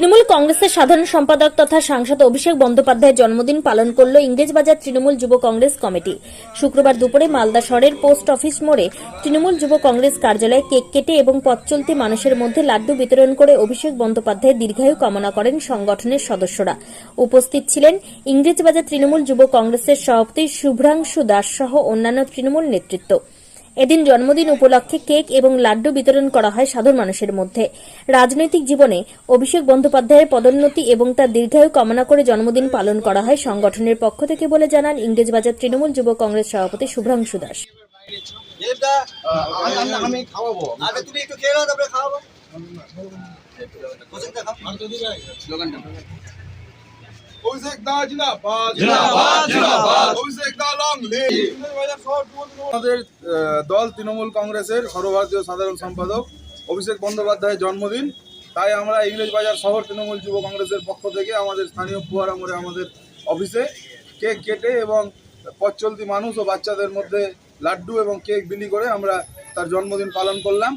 তৃণমূল কংগ্রেসের সাধারণ সম্পাদক তথা সাংসদ অভিষেক বন্দ্যোপাধ্যায়ের জন্মদিন পালন করল ইংরেজবাজার তৃণমূল যুব কংগ্রেস কমিটি। শুক্রবার দুপুরে মালদা শহরের পোস্ট অফিস মোড়ে তৃণমূল যুব কংগ্রেস কার্যালয়ে কেক কেটে এবং পথ চলতি মানুষের মধ্যে লাড্ডু বিতরণ করে অভিষেক বন্দ্যোপাধ্যায় দীর্ঘায়ু কামনা করেন সংগঠনের সদস্যরা। উপস্থিত ছিলেন ইংরেজবাজার তৃণমূল যুব কংগ্রেসের সভাপতি শুভ্রাংশু দাস সহ অন্যান্য তৃণমূল নেতৃত্ব। এদিন জন্মদিন উপলক্ষে কেক এবং লাড্ডু বিতরণ করা হয় সাধারণ মানুষের মধ্যে। রাজনৈতিক জীবনে অভিষেক বন্দ্যোপাধ্যায়ের পদোন্নতি এবং তার দীর্ঘায়ু কামনা করে জন্মদিন পালন করা হয় সংগঠনের পক্ষ থেকে বলে জানান ইংরেজবাজার তৃণমূল যুব কংগ্রেস সভাপতি শুভ্রাংশু দাস। আমি খাওয়াবো। আগে তুমি একটু খেয়ে নাও তারপরে খাওয়াবো। অভিষেক দা জিন্দাবাদ। জিন্দাবাদ, জিন্দাবাদ। অভিষেক দা লং লিভ আমাদের দল তৃণমূল কংগ্রেসের সর্বভারতীয় সাধারণ সম্পাদক অভিষেক বন্দ্যোপাধ্যায়ের জন্মদিন। তাই আমরা ইংরেজ বাজার শহর তৃণমূল যুব কংগ্রেসের পক্ষ থেকে আমাদের স্থানীয় পুয়ারা মোড়ে আমাদের অফিসে কেক কেটে এবং পথ চলতি মানুষ ও বাচ্চাদের মধ্যে লাড্ডু এবং কেক বিলি করে আমরা তার জন্মদিন পালন করলাম।